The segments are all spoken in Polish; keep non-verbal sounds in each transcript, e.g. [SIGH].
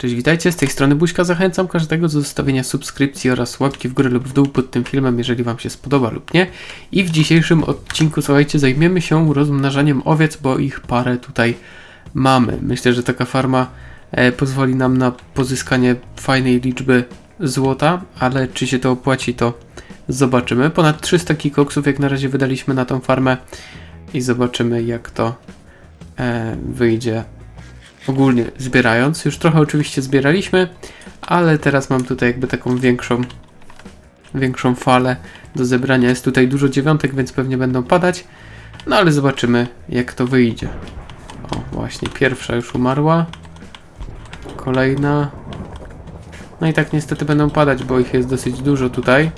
Cześć, witajcie, z tej strony Buźka. Zachęcam każdego do zostawienia subskrypcji oraz łapki w górę lub w dół pod tym filmem, jeżeli Wam się spodoba lub nie. I w dzisiejszym odcinku, słuchajcie, zajmiemy się rozmnażaniem owiec, bo ich parę tutaj mamy. Myślę, że taka farma e, pozwoli nam na pozyskanie fajnej liczby złota, ale czy się to opłaci, to zobaczymy. Ponad 300 kikoksów jak na razie wydaliśmy na tą farmę i zobaczymy jak to e, wyjdzie ogólnie zbierając. Już trochę oczywiście zbieraliśmy, ale teraz mam tutaj jakby taką większą większą falę do zebrania. Jest tutaj dużo dziewiątek, więc pewnie będą padać. No ale zobaczymy jak to wyjdzie. O, właśnie pierwsza już umarła. Kolejna. No i tak niestety będą padać, bo ich jest dosyć dużo tutaj.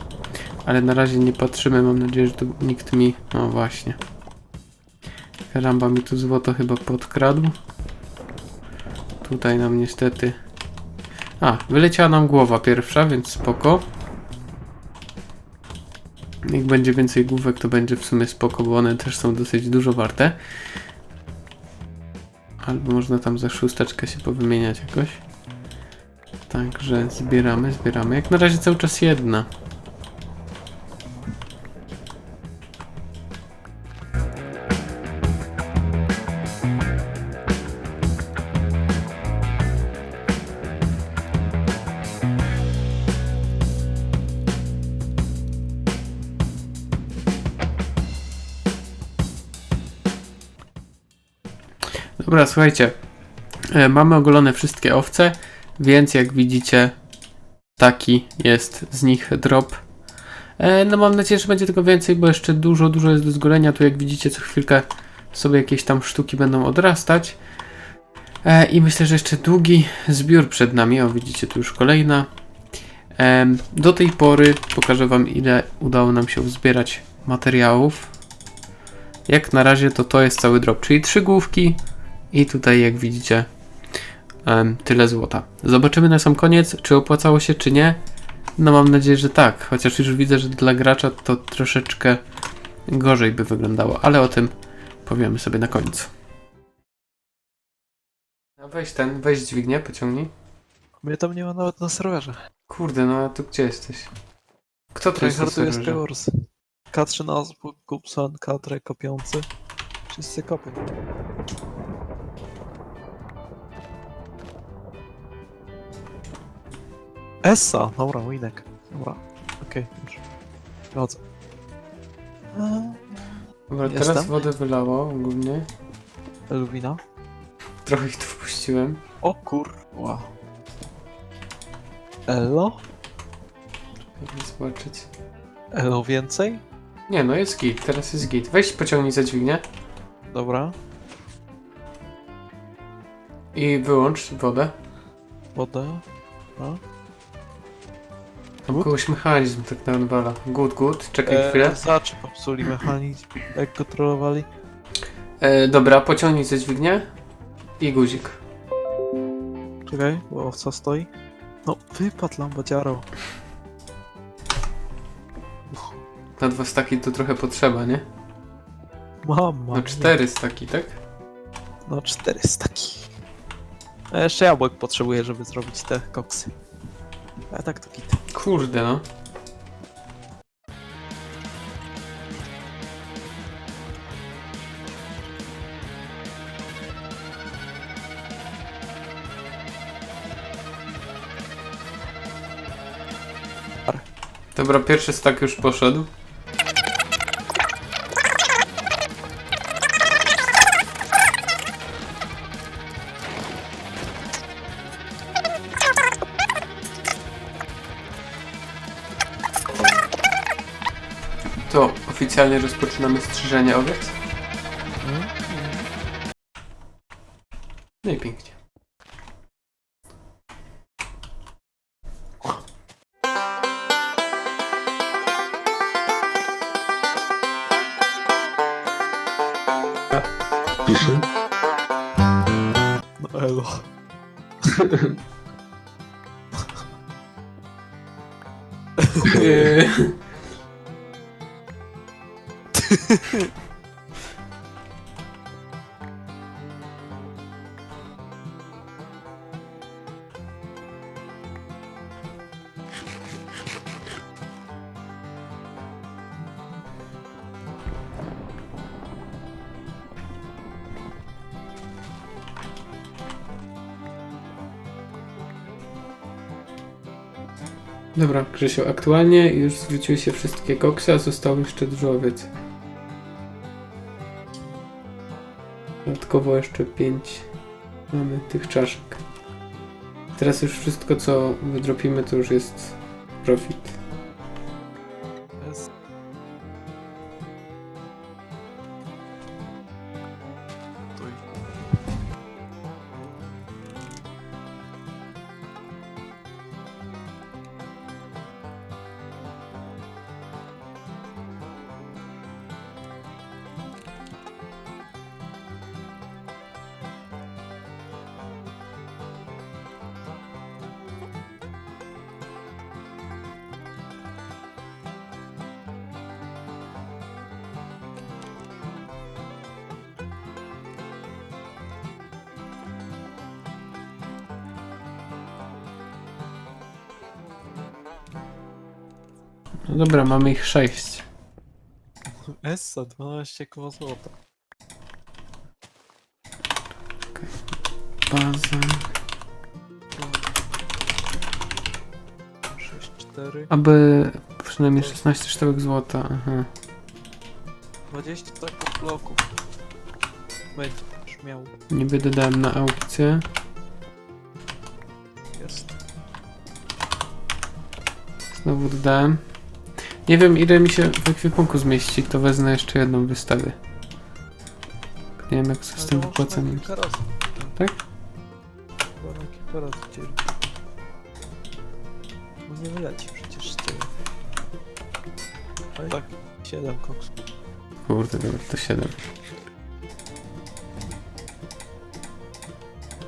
Ale na razie nie patrzymy, mam nadzieję, że tu nikt mi... No właśnie. Ramba mi tu złoto chyba podkradł. Tutaj nam niestety... A, wyleciała nam głowa pierwsza, więc spoko. Jak będzie więcej główek, to będzie w sumie spoko, bo one też są dosyć dużo warte. Albo można tam za szósteczkę się powymieniać jakoś. Także zbieramy, zbieramy. Jak na razie cały czas jedna. Dobra, słuchajcie. E, mamy ogolone wszystkie owce, więc jak widzicie, taki jest z nich drop. E, no mam nadzieję, że będzie tego więcej, bo jeszcze dużo, dużo jest do zgolenia. Tu jak widzicie, co chwilkę sobie jakieś tam sztuki będą odrastać. E, I myślę, że jeszcze długi zbiór przed nami. O, widzicie, tu już kolejna. Do tej pory pokażę Wam, ile udało nam się uzbierać materiałów. Jak na razie to to jest cały drop, czyli trzy główki, i tutaj, jak widzicie, tyle złota. Zobaczymy na sam koniec, czy opłacało się, czy nie. No mam nadzieję, że tak, chociaż już widzę, że dla gracza to troszeczkę gorzej by wyglądało, ale o tym powiemy sobie na końcu. No weź ten, weź dźwignię, pociągnij. Mnie tam nie ma nawet na serwerze. Kurde, no a tu gdzie jesteś? Kto to jest na serwerze? Kurs. K3 nazw, Kupson, K3 kopiący. Wszyscy kopią. Essa! Dobra, winek. Dobra. Okej, już. Wchodzę. Dobra, Jestem. teraz wodę wylało ogólnie. Elwina. Trochę ich tu wpuściłem. O kurwa. Elo? Żeby zobaczyć. Elo więcej? Nie, no jest git, teraz jest git. Weź pociągnij za dźwignię Dobra. i wyłącz wodę. Wodę. Dobra. Kogoś mechanizm tak na odwala. Good, good. Czekaj E, chwilę. za czy popsuli mechanizm? Jak go trollowali? E, dobra, pociągnij za dźwignię i guzik. Czekaj, bo owca stoi. No, wypadł lambadziaro. Na dwa staki to trochę potrzeba, nie? Mama. No cztery staki, tak? No, cztery staki. A jeszcze jabłek potrzebuję, żeby zrobić te koksy. A tak to kit. Kurde no. Dobra, pierwszy stak już poszedł. Oficjalnie rozpoczynamy strzyżenie owiec. No i pięknie. Piszy. No elo. [LAUGHS] Yy, Dobra, Krzysiu, aktualnie już zwróciły się wszystkie koksa, został jeszcze drżowiec. Dodatkowo jeszcze 5 mamy tych czaszek. Teraz już wszystko, co wydropimy, to już jest profit. No dobra, mamy ich 6. Essa, 12 koło złota. Baza. 6, 4, Aby przynajmniej 16 sztabek złota. Aha. 20 takich bloków. Będziesz miał. Niby dodałem na aukcję. Jest. Znowu dodałem. Nie wiem ile mi się w ekwipunku zmieści, to wezmę jeszcze jedną wystawię. Nie wiem jak z tym wypłaceniem. Tak? Chyba na kilka razy dzieli. Bo nie wyleci przecież z tyłu. Ale tak, 7 koksów. Kurde, dobra, to 7.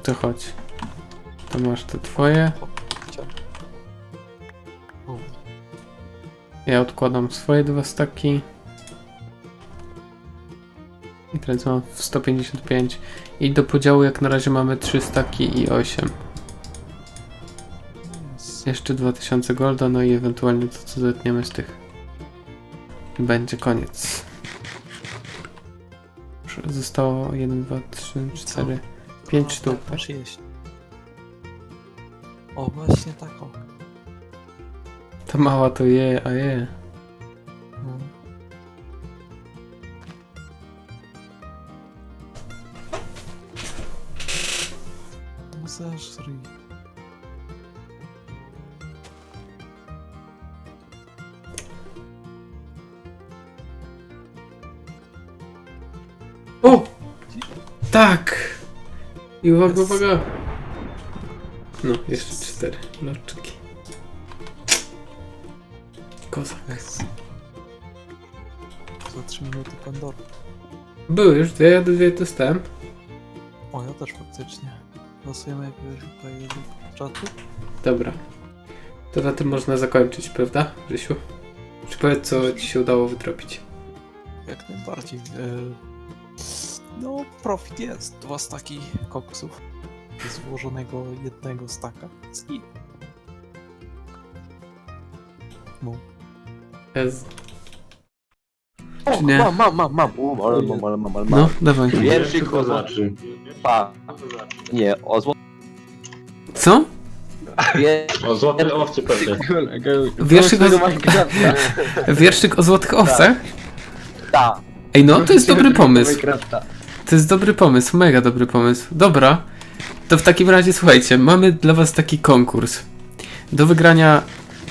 To chodź. To masz te twoje. Ja odkładam swoje dwa staki. I teraz mam w 155. I do podziału jak na razie mamy 3 staki i 8. jest. Jeszcze 2000 golda, no i ewentualnie to co zetniemy z tych. I będzie koniec. Zostało 1, 2, 3, 4, 5 A, sztuk. Tak. O, właśnie tak o. Ta mała to je, a je. No. No. O! Tak! I uwaga, uwaga! No, jeszcze 4 loczki. Koza. Jest. Za 3 minuty Pandora. Były już dwie, ja dwie dostałem. O, ja też faktycznie. Losujemy jakiegoś tutaj czatu. Dobra. To na tym można zakończyć, prawda, Rysiu? Czy powiedz, co ci się udało wytropić? Jak najbardziej. E, No, profit jest. Dwa staki koksów. Z włożonego jednego staka. Z i. No. Ez. O, Czy nie? Mam, mam, mam, mam. Ale mam, ale mam, ale mam. No, dawaj. Wierszyk o znaczy. Pa. Nie, o zł... Co? O złote owce pewnie. Wierszyk o, [LAUGHS] wierszyk o złotych owcach? Ta. Ej, no, to jest dobry pomysł. To jest dobry pomysł, mega dobry pomysł. Dobra, to w takim razie słuchajcie, mamy dla was taki konkurs. Do wygrania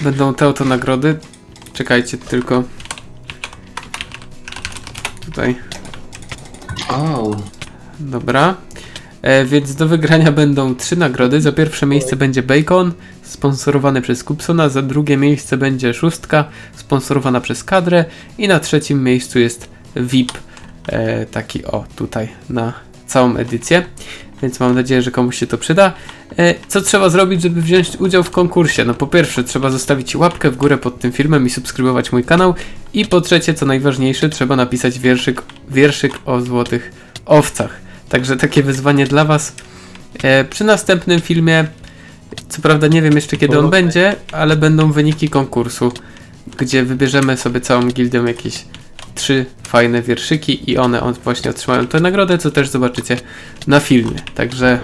będą te oto nagrody. Czekajcie tylko. Tutaj. O, Dobra. E, więc do wygrania będą trzy nagrody. Za pierwsze miejsce będzie Bacon, sponsorowany przez Kupsona. Za drugie miejsce będzie Szóstka, sponsorowana przez Kadrę. I na trzecim miejscu jest VIP, e, taki o, tutaj na całą edycję. Więc mam nadzieję, że komuś się to przyda. E, co trzeba zrobić, żeby wziąć udział w konkursie? No po pierwsze, trzeba zostawić łapkę w górę pod tym filmem i subskrybować mój kanał. I po trzecie, co najważniejsze, trzeba napisać wierszyk, wierszyk o złotych owcach. Także takie wyzwanie dla Was. E, przy następnym filmie, co prawda nie wiem jeszcze kiedy on będzie, ale będą wyniki konkursu, gdzie wybierzemy sobie całą gildią jakieś trzy fajne wierszyki i one on właśnie otrzymają tę nagrodę, co też zobaczycie na filmie. Także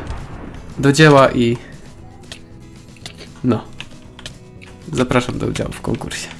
do dzieła i no. zapraszam do udziału w konkursie.